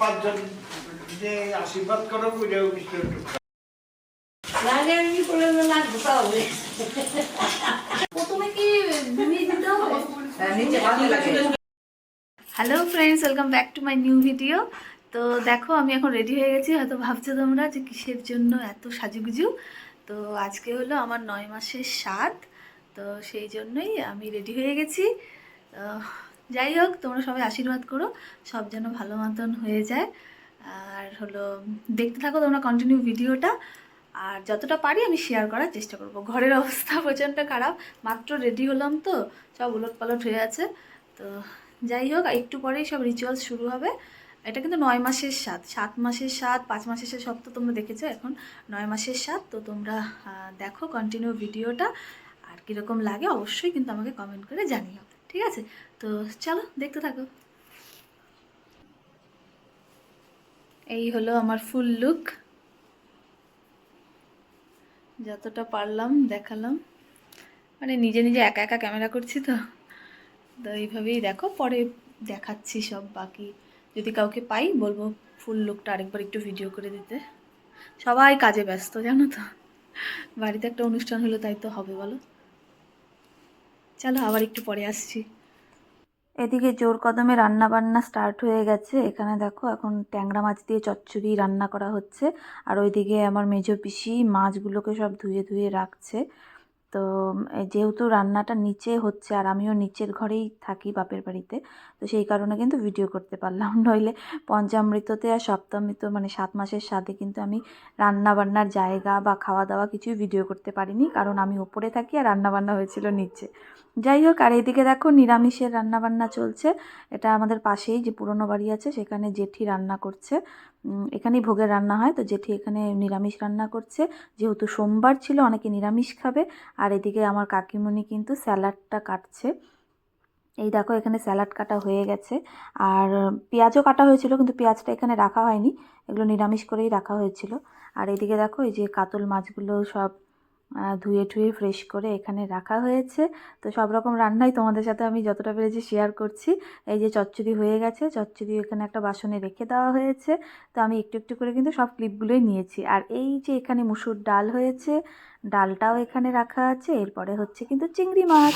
পাঁচজন যে আশীর্বাদ করো বুঝেও কিছু একটু নাহলে এমনি করে লাগবে প্রথমে কি নিয়ে দিতে হবে? Hello friends welcome back to my new video তো দেখো আমি এখন রেডি হয়ে গেছি। হয়তো ভাবছ তোমরা যে কিসের জন্য এত সাজুগুজু? তো আজকে হলো আমার নয় মাসের স্বাদ। তো সেই জন্যই আমি রেডি হয়ে গেছি। যাই হোক, তোমরা সবাই আশীর্বাদ করো, সব যেন ভালো মতন হয়ে যায়। আর হলো, দেখতে থাকো তোমরা কন্টিনিউ ভিডিওটা। আর যতটা পারি আমি শেয়ার করার চেষ্টা করব। ঘরের অবস্থা প্রচণ্ড খারাপ, মাত্র রেডি হলাম তো, সব উলট পালট হয়ে আছে। তো যাই হোক একটু পরেই সব রিচুয়ালস শুরু হবে। এটা কিন্তু নয় মাসের স্বাদ। সাত মাসের স্বাদ, পাঁচ মাসের স্বাদ, সব তো তোমরা দেখেছ এখন। নয় মাসের স্বাদ, তো তোমরা দেখো কন্টিনিউ ভিডিওটা। আর কীরকম লাগে অবশ্যই কিন্তু আমাকে কমেন্ট করে জানিও। ঠিক আছে? তো চলো, দেখতে থাকো। এই হলো আমার ফুল লুক যতটা পারলাম, দেখালাম। মানে নিজে নিজে একা একা ক্যামেরা করছি তো। তো এইভাবেই দেখো, পরে দেখাচ্ছি সব বাকি। যদি কাউকে পাই, বলব ফুল লুকটা আরেকবার একটু ভিডিও করে দিতে। সবাই কাজে ব্যস্ত, জানো তো? বাড়িতে একটা অনুষ্ঠান হলো, তাই তো হবে, বলো? চলো আবার একটু পরে আসছি। এদিকে জোর কদমে রান্না বান্না স্টার্ট হয়ে গেছে। এখানে দেখো, এখন ট্যাংরা মাছ দিয়ে চচ্চড়ি রান্না করা হচ্ছে। আর ওইদিকে আমার মেজো পিসি মাছগুলোকে সব ধুয়ে ধুয়ে রাখছে। তো যেহেতু রান্নাটা নিচে হচ্ছে আর আমিও নিচের ঘরেই থাকি বাপের বাড়িতে, তো সেই কারণে কিন্তু ভিডিও করতে পারলাম। নইলে পঞ্চামৃততে আর সপ্তামৃত মানে সাত মাসের সাথে কিন্তু আমি রান্না বান্নার জায়গা বা খাওয়া দাওয়া কিছুই ভিডিও করতে পারিনি, কারণ আমি ওপরে থাকি আর রান্না বান্না হয়েছিল নিচে। যাই হোক, আর এইদিকে দেখো নিরামিষের রান্না বান্না চলছে। এটা আমাদের পাশেই যে পুরনো বাড়ি আছে, সেখানে জেঠি রান্না করছে। এখানেই ভোগের রান্না হয়। তো জেঠি এখানে নিরামিষ রান্না করছে। যেহেতু সোমবার ছিল, অনেকে নিরামিষ খাবে। আর এদিকে আমার কাকিমণি কিন্তু স্যালাডটা কাটছে। এই দেখো, এখানে স্যালাড কাটা হয়ে গেছে। আর পেঁয়াজও কাটা হয়েছিল, কিন্তু পেঁয়াজটা এখানে রাখা হয়নি। এগুলো নিরামিষ করেই রাখা হয়েছিল। আর এদিকে দেখো, এই যে কাতল মাছগুলো সব ধুয়ে ঠুয়ে ফ্রেশ করে এখানে রাখা হয়েছে। তো সব রকম রান্নাই তোমাদের সাথে আমি যতটা পেরেছি শেয়ার করছি। এই যে চচ্চড়ি হয়ে গেছে, চচ্চড়ি এখানে একটা বাসনে রেখে দেওয়া হয়েছে। তো আমি একটু একটু করে কিন্তু সব ক্লিপগুলোই নিয়েছি। আর এই যে এখানে মুসুর ডাল হয়েছে, ডালটাও এখানে রাখা আছে। এরপরে হচ্ছে কিন্তু চিংড়ি মাছ।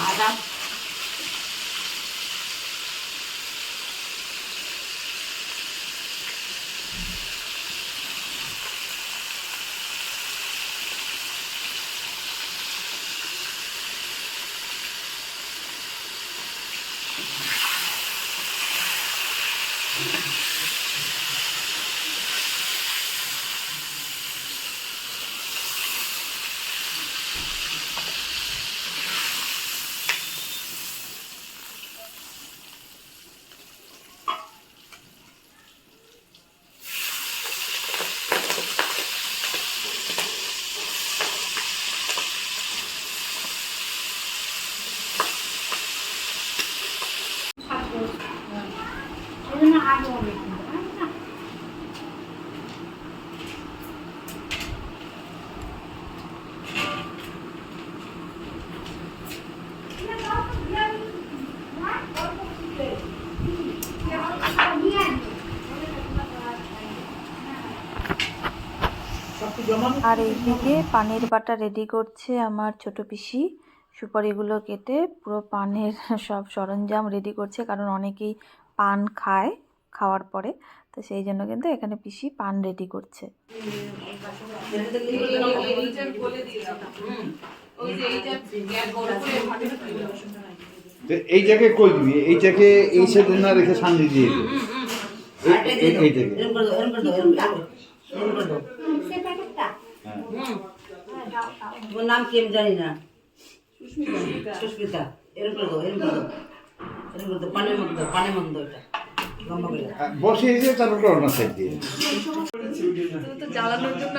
আর এইদিকে পানের বাটা রেডি করছে আমার ছোট পিসি। সুপারিগুলো কেটে পুরো পানের সব সরঞ্জাম রেডি করছে কারণ অনেকেই পান খায় খাওয়ার পরে। তো সেই জন্য কিন্তু এখানে পিসি পান রেডি করছে। তো এই জায়গায় কই দিবি? এই সাইডে না রেখে সামনে দিয়ে দিবি? এই- ওর নাম কি আমি জানি না। সুস্মিতা এরকম করে দাও এরকম করে। দাও এরকম করে দাও পানের মধ্যে দাও পানের মধ্যে এটা বসিয়ে দিয়ে তারপর করোনা সাইড দিয়ে। তো জ্বালানোর জন্য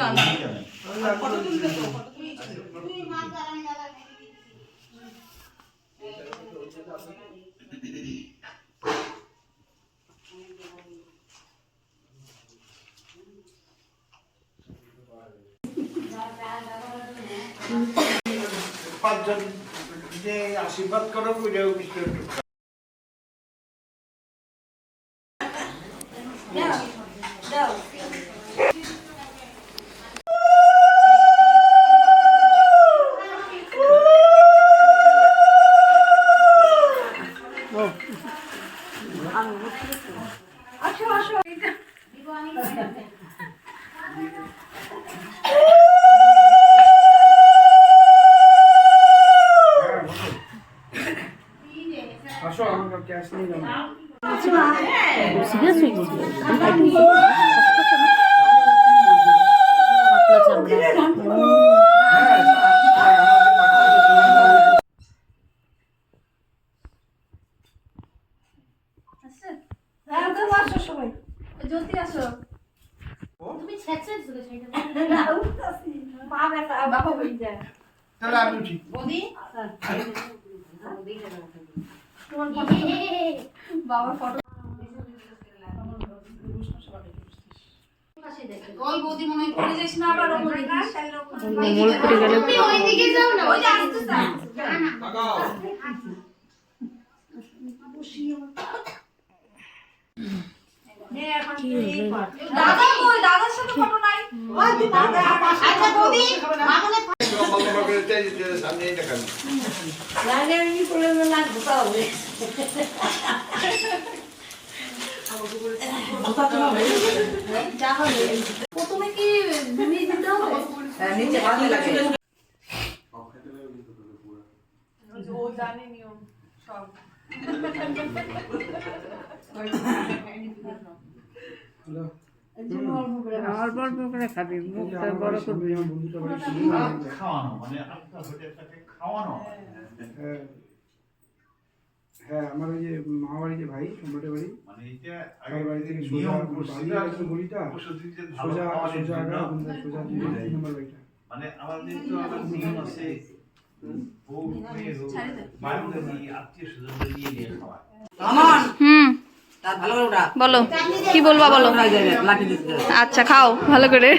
পাঁচজন যে আশীর্বাদ করো বুঝেও কিছু একটু আসো। আসতে না দাদা দাদার সাথে ফটো নাই? আচ্ছা বৌদি প্রথমে কি দিতে হবে সব হ্যালো। অল্প অল্প করে খাবি মুখটা বড় করবি। আমার বাড়ি ছিল খাওয়ানো মানে আপনার হোটেলটাকে খাওয়ানো? হ্যাঁ হ্যাঁ আমার ওই যে মামা যে ভাই সম্রাটের বাড়ি মানে বাড়ি থেকে সোজা বাড়ি আছে গলিটা সোজা সোজা আগা সোজা তিন নম্বর বাড়িটা। মানে আমাদের তো আবার নিয়ম আছে বউ মেয়ে বাড়িতে আত্মীয় স্বজনদের নিয়ে নিয়ে খাওয়া। আমন বলো। কি বলবা বলো? আচ্ছা খাও ভালো করে।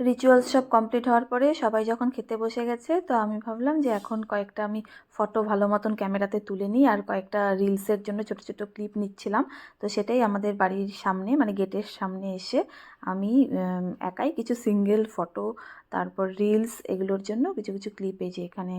রিচুয়ালস সব কমপ্লিট হওয়ার পরে সবাই যখন খেতে বসে গেছে, তো আমি ভাবলাম যে এখন কয়েকটা আমি ফটো ভালো মতন ক্যামেরাতে তুলে নিই আর কয়েকটা রিলসের জন্য ছোট ছোট ক্লিপ নিচ্ছিলাম। তো সেটাই আমাদের বাড়ির সামনে মানে গেটের সামনে এসে আমি একাই কিছু সিঙ্গেল ফটো তারপর রিলস এগুলোর জন্য কিছু কিছু ক্লিপ এই যে এখানে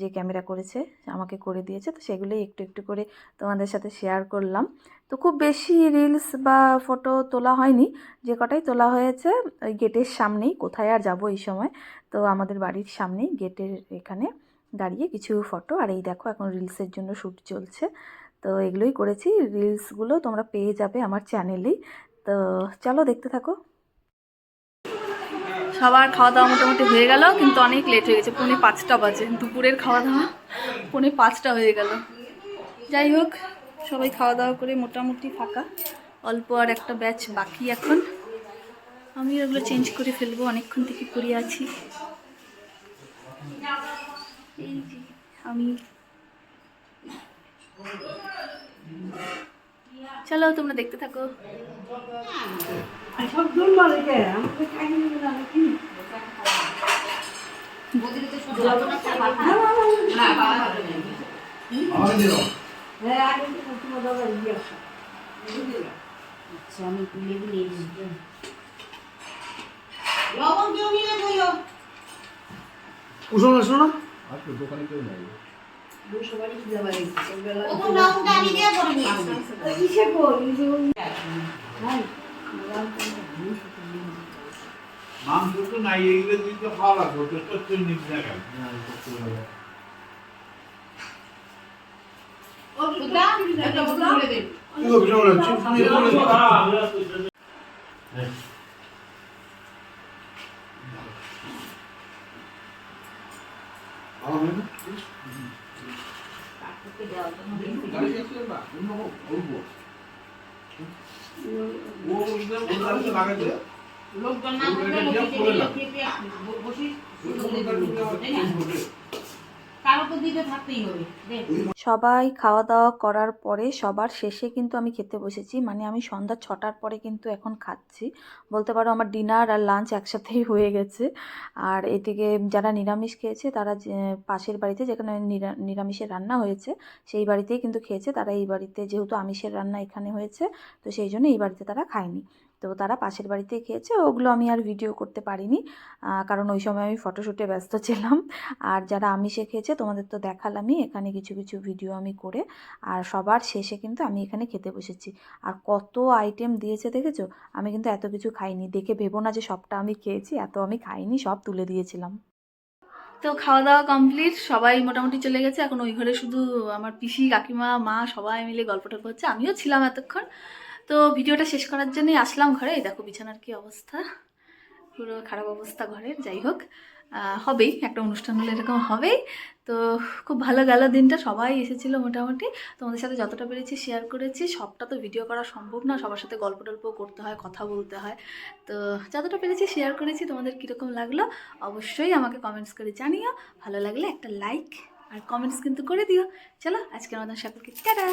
যে ক্যামেরা করেছে, আমাকে করে দিয়েছে, তো সেগুলোই একটু একটু করে তোমাদের সাথে শেয়ার করলাম। তো খুব বেশি রিলস বা ফটো তোলা হয়নি, যে কটাই তোলা হয়েছে, ওই গেটের সামনেই, কোথায় আর যাব এই সময়, তো আমাদের বাড়ির সামনেই গেটের এখানে দাঁড়িয়ে কিছু ফটো আর এই দেখো এখন রিলসের জন্য শ্যুট চলছে। তো এগুলোই করেছি রিলসগুলো তোমরা পেয়ে যাবে আমার চ্যানেলেই তো চলো দেখতে থাকো। সবার খাওয়া দাওয়া মোটামুটি হয়ে গেল, কিন্তু অনেক লেট হয়ে গেছে, পৌনে পাঁচটা বাজে। দুপুরের খাওয়া দাওয়া পৌনে পাঁচটা হয়ে গেল। যাই হোক, সবাই খাওয়া দাওয়া করে মোটামুটি ফাঁকা। অল্প আর একটা ব্যাচ বাকি এখন। আমি ওগুলো চেঞ্জ করে ফেলব, অনেকক্ষণ থেকে পড়ে আছি। আমি চলো তোমরা দেখতে থাকো। সব দূর মারে কে আমাকে খাইয়ে দিবে না কি আচ্ছা আমি তুলে দিই লবণ কেউ নিলে বলো কুসুম আসো না দুশো বাড়ি দিতে পারি ও তো লবণটা আমি দিয়ে করে নিয়ে আসলাম করি নাই মাংস তো নাই এগুলো দিয়ে তো খাওয়া লাগবে তো তো তুই নিবি না কেন বুঝলা একটা বুঝলা কি গো বিশাল হচ্ছে তুমি এটা বলেছ আমার হয় না? ও একদম লোকজন না সবাই খাওয়া দাওয়া করার পরে সবার শেষে কিন্তু আমি খেতে বসেছি। মানে আমি সন্ধ্যা ছটার পরে কিন্তু এখন খাচ্ছি। বলতে পারো আমার ডিনার আর লাঞ্চ একসাথেই হয়ে গেছে। আর এদিকে যারা নিরামিষ খেয়েছে তারা যে পাশের বাড়িতে যেখানে নিরামিষের রান্না হয়েছে সেই বাড়িতেই কিন্তু খেয়েছে। তারা এই বাড়িতে যেহেতু আমিষের রান্না এখানে হয়েছে তো সেই জন্য এই বাড়িতে তারা খায়নি। তো তারা পাশের বাড়িতেই খেয়েছে, ওগুলো আমি আর ভিডিও করতে পারিনি। কারণ ওই সময় আমি ফটোশ্যুটে ব্যস্ত ছিলাম। আর যারা আমিষে খেয়েছে, তোমাদের তো দেখালামই, এখানে কিছু কিছু ভিডিও আমি করে। আর সবার শেষে কিন্তু আমি এখানে খেতে বসেছি। আর কত আইটেম দিয়েছে দেখেছ? আমি কিন্তু এত কিছু খাইনি। দেখে ভেবো না যে সবটা আমি খেয়েছি, এত আমি খাইনি, সব তুলে দিয়েছিলাম। তো খাওয়া দাওয়া কমপ্লিট সবাই মোটামুটি চলে গেছে। এখন ওই ঘরে শুধু আমার পিসি, কাকিমা, মা, সবাই মিলে গল্প টল্প হচ্ছে আমিও ছিলাম এতক্ষণ। তো ভিডিওটা শেষ করার জন্যই আসলাম ঘরে। এই দেখো বিছানার কি অবস্থা? পুরো খারাপ অবস্থা ঘরের, যাই হোক। হবেই, একটা অনুষ্ঠান হলে এরকম হবেই। তো খুব ভালো গেল দিনটা, সবাই এসেছিল মোটামুটি। তোমাদের সাথে যতটা পেরেছি শেয়ার করেছি, সবটা তো ভিডিও করা সম্ভব না। সবার সাথে গল্প টল্প করতে হয়, কথা বলতে হয়। তো যতটা পেরেছি শেয়ার করেছি, তোমাদের কীরকম লাগল অবশ্যই আমাকে কমেন্টস করে জানিও। ভালো লাগলে একটা লাইক আর কমেন্টস কিন্তু করে দিও। চলো, আজকের মতন সকলকে টাটা!